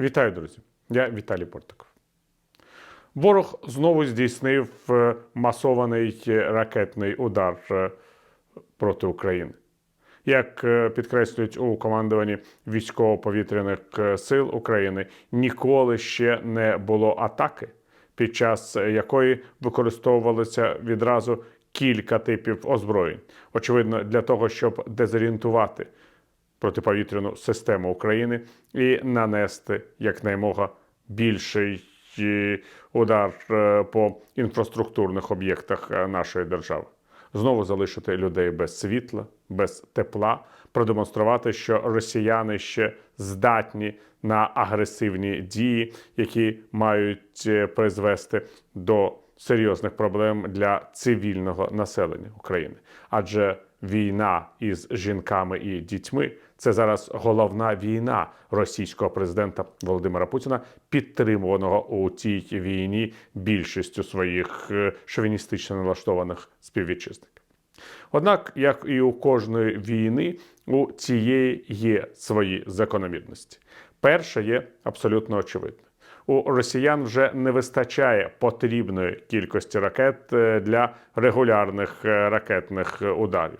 Вітаю, друзі! Я Віталій Портиков. Ворог знову здійснив е, масований ракетний удар е, проти України. Як е, підкреслюють у командуванні військово-повітряних сил України, ніколи ще не було атаки, під час якої використовувалося відразу кілька типів озброєнь. Очевидно, для того, щоб дезорієнтувати протиповітряну систему України і нанести якнаймога більший е, удар е, по інфраструктурних об'єктах е, нашої держави. Знову залишити людей без світла, без тепла, продемонструвати, що росіяни ще здатні на агресивні дії, які мають призвести до серйозних проблем для цивільного населення України. Адже війна із жінками і дітьми це зараз головна війна російського президента Володимира Путіна, підтримуваного у цій війні більшістю своїх е, шовіністично налаштованих співвітчизників. Однак, як і у кожної війни, у цієї є свої закономірності. Перша є абсолютно очевидною. У росіян вже не вистачає потрібної кількості ракет е, для регулярних е, ракетних ударів.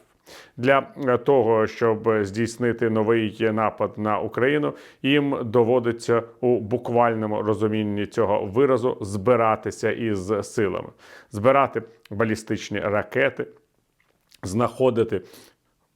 Для е, того щоб здійснити новий напад на Україну, їм доводиться у буквальному розумінні цього виразу збиратися із силами, збирати балістичні ракети, знаходити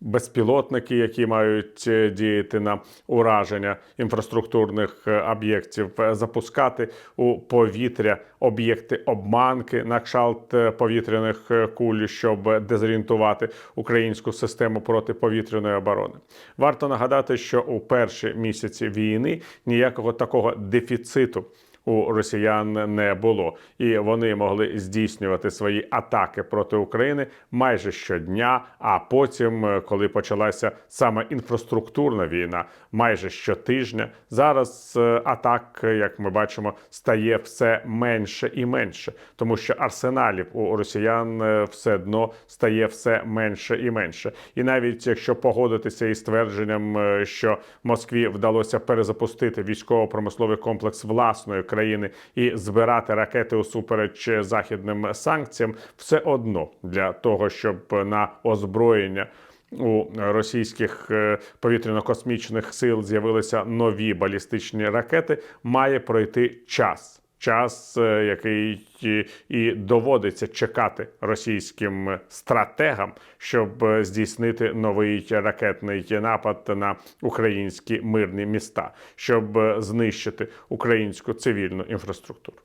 безпілотники, які мають е, діяти на ураження інфраструктурних е, об'єктів, е, запускати у повітря об'єкти обманки на кшалт повітряних куль, щоб дезорієнтувати українську систему протиповітряної оборони. Варто нагадати, що у перші місяці війни ніякого такого дефіциту у росіян не було, і вони могли здійснювати свої атаки проти України майже щодня. А потім, е, коли почалася саме інфраструктурна війна, майже щотижня. Зараз е, атак, як ми бачимо, стає все менше і менше, тому що арсеналів у росіян е, все одно стає все менше і менше. І навіть якщо погодитися із твердженням, що Москві вдалося перезапустити військово-промисловий комплекс власної країни і збирати ракети усупереч західним санкціям, все одно для того, щоб на озброєння. У російських е, повітряно-космічних сил з'явилися нові балістичні ракети. Має пройти час. Час, е, який і- і доводиться чекати російським стратегам, щоб е, здійснити новий ракетний напад на українські мирні міста, щоб е, знищити українську цивільну інфраструктуру.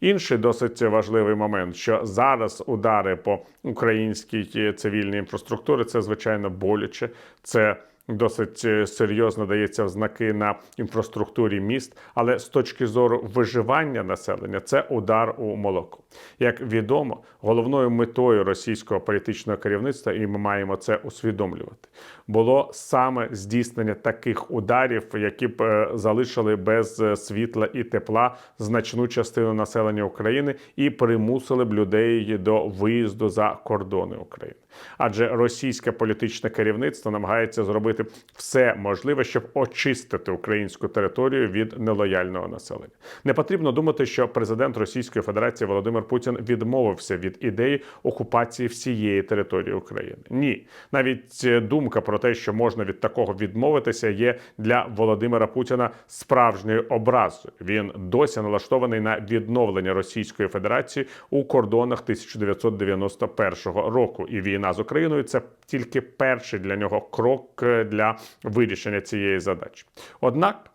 Інший досить важливий момент, що зараз удари по українській цивільній інфраструктурі це звичайно боляче. Це досить е, серйозно дається в знаки на інфраструктурі міст, але з точки зору виживання населення це удар у молоко. Як відомо, головною метою російського політичного керівництва, і ми маємо це усвідомлювати, було саме здійснення таких ударів, які б е, залишили без е, світла і тепла значну частину населення України і примусили б людей до виїзду за кордони України. Адже російське політичне керівництво намагається зробити все можливе, щоб очистити українську територію від нелояльного населення. Не потрібно думати, що президент Російської Федерації Володимир Путін відмовився від ідеї окупації всієї території України. Ні, навіть е, думка про те, що можна від такого відмовитися, є для Володимира Путіна справжньою образою. Він досі налаштований на відновлення Російської Федерації у кордонах 1991 року. І війна з Україною це тільки перший для нього крок е, для вирішення цієї задачі. Однак,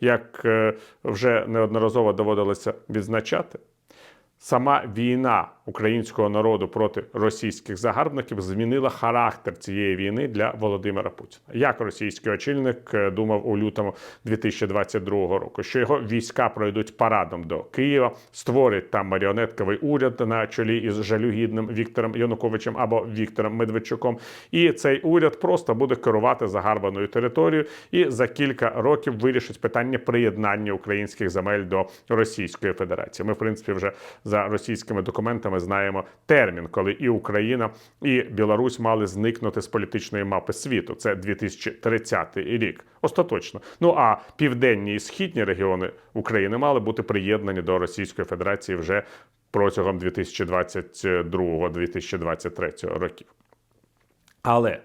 як е, вже неодноразово доводилося відзначати, сама війна українського народу проти російських загарбників змінила характер цієї війни для Володимира Путіна. Як російський очільник е, думав у лютому 2022 року, що його війська пройдуть парадом до Києва, створять там маріонетковий уряд на чолі із жалюгідним Віктором Януковичем або Віктором Медведчуком, і цей уряд просто буде керувати загарбаною територією і за кілька років вирішить питання приєднання українських земель до Російської Федерації. Ми, в принципі, вже за російськими документами ми знаємо термін, коли і Україна, і Білорусь мали зникнути з політичної мапи світу. Це 2030 рік. Остаточно. Ну а південні і східні регіони України мали бути приєднані до Російської Федерації вже протягом 2022-2023 років. Але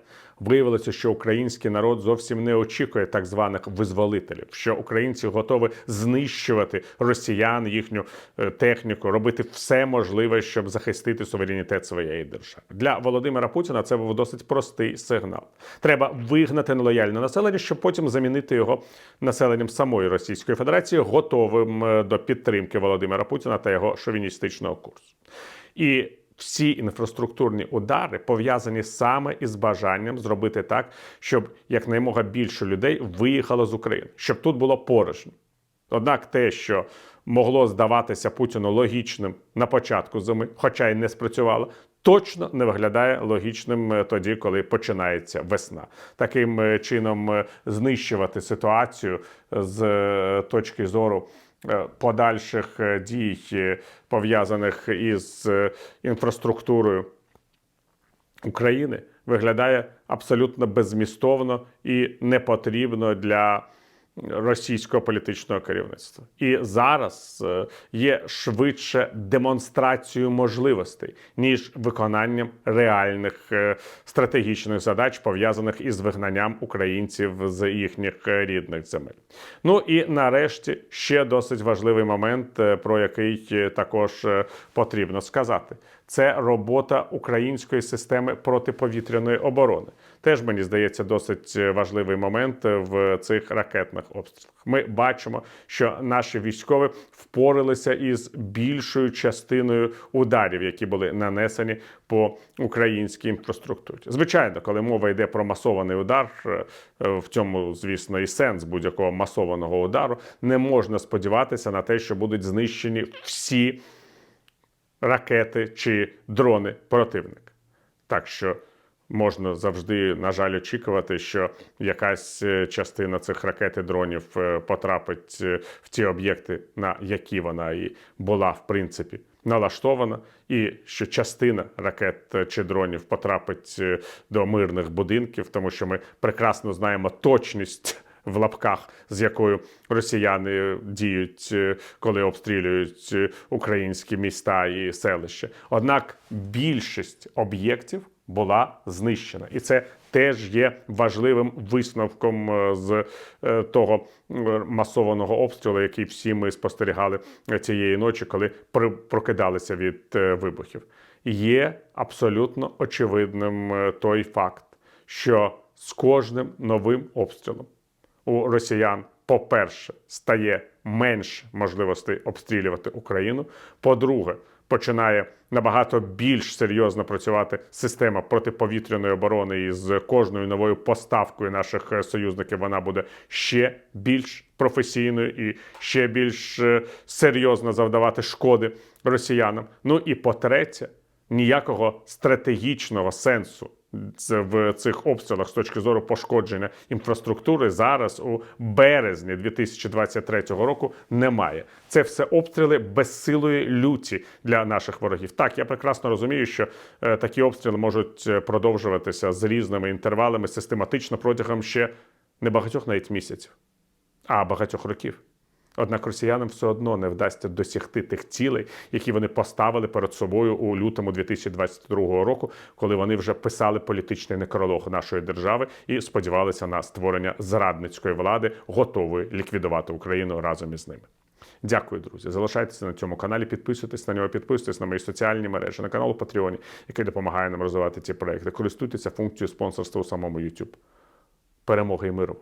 виявилося, що український народ зовсім не очікує так званих визволителів, що українці готові знищувати росіян, їхню е, техніку, робити все можливе, щоб захистити суверенітет своєї держави. Для Володимира Путіна це був досить простий сигнал. Треба вигнати нелояльне населення, щоб потім замінити його населенням самої Російської Федерації, готовим е, до підтримки Володимира Путіна та його шовіністичного курсу. І всі інфраструктурні удари пов'язані саме із бажанням зробити так, щоб якнаймога більше людей виїхало з України, щоб тут було порожньо. Однак те, що могло здаватися Путіну логічним на початку зими, хоча й не спрацювало, точно не виглядає логічним е, тоді, коли починається весна. Таким е, чином е, знищувати ситуацію з точки зору. Е, Подальших е, дій, е, пов'язаних із інфраструктурою України, виглядає абсолютно беззмістовно і непотрібно для російського політичного керівництва. І зараз е, є швидше демонстрацією можливостей, ніж виконанням реальних е, стратегічних задач, пов'язаних із вигнанням українців з їхніх е, рідних земель. Ну і нарешті ще досить важливий момент, про який також потрібно сказати. Це робота української системи протиповітряної оборони. Теж мені здається досить е, важливий момент е, в цих ракетних обстрілах. Ми бачимо, що наші військові впоралися із більшою частиною ударів, які були нанесені по українській інфраструктурі. Звичайно, коли мова йде про масований удар, е, в цьому, звісно, і сенс будь-якого масованого удару, не можна сподіватися на те, що будуть знищені всі ракети чи дрони противника. Так що можна завжди, на жаль, очікувати, що якась е, частина цих ракет і дронів е, потрапить е, в ті об'єкти, на які вона і була, в принципі, налаштована, і що частина ракет чи дронів потрапить до мирних будинків, тому що ми прекрасно знаємо точність в лапках, з якою росіяни діють, коли обстрілюють українські міста і селища. Однак більшість об'єктів була знищена, і це теж є важливим висновком е, з е, того е, масованого обстрілу, який всі ми спостерігали цієї ночі, коли прокидалися від вибухів. Є абсолютно очевидним той факт, що з кожним новим обстрілом у росіян, по-перше, стає менше можливостей обстрілювати Україну. По-друге, починає набагато більш серйозно працювати система протиповітряної оборони, і з кожною новою поставкою наших е, союзників вона буде ще більш професійною і ще більш е, серйозно завдавати шкоди росіянам. Ну і по-третє, ніякого стратегічного сенсу в цих обстрілах з точки зору пошкодження інфраструктури зараз у березні 2023 року немає. Це все обстріли безсилої люті для наших ворогів. Так, я прекрасно розумію, що е, такі обстріли можуть е, продовжуватися з різними інтервалами систематично протягом ще не багатьох навіть місяців, а багатьох років. Однак росіянам все одно не вдасться досягти тих цілей, які вони поставили перед собою у лютому 2022 року, коли вони вже писали політичний некролог нашої держави і сподівалися на створення зрадницької влади, готової ліквідувати Україну разом із ними. Дякую, друзі. Залишайтеся на цьому каналі, підписуйтесь на нього, підписуйтесь на мої соціальні мережі, на канал у Патреоні, який допомагає нам розвивати ці проекти. Користуйтеся функцією спонсорства у самому YouTube. Перемоги і миру!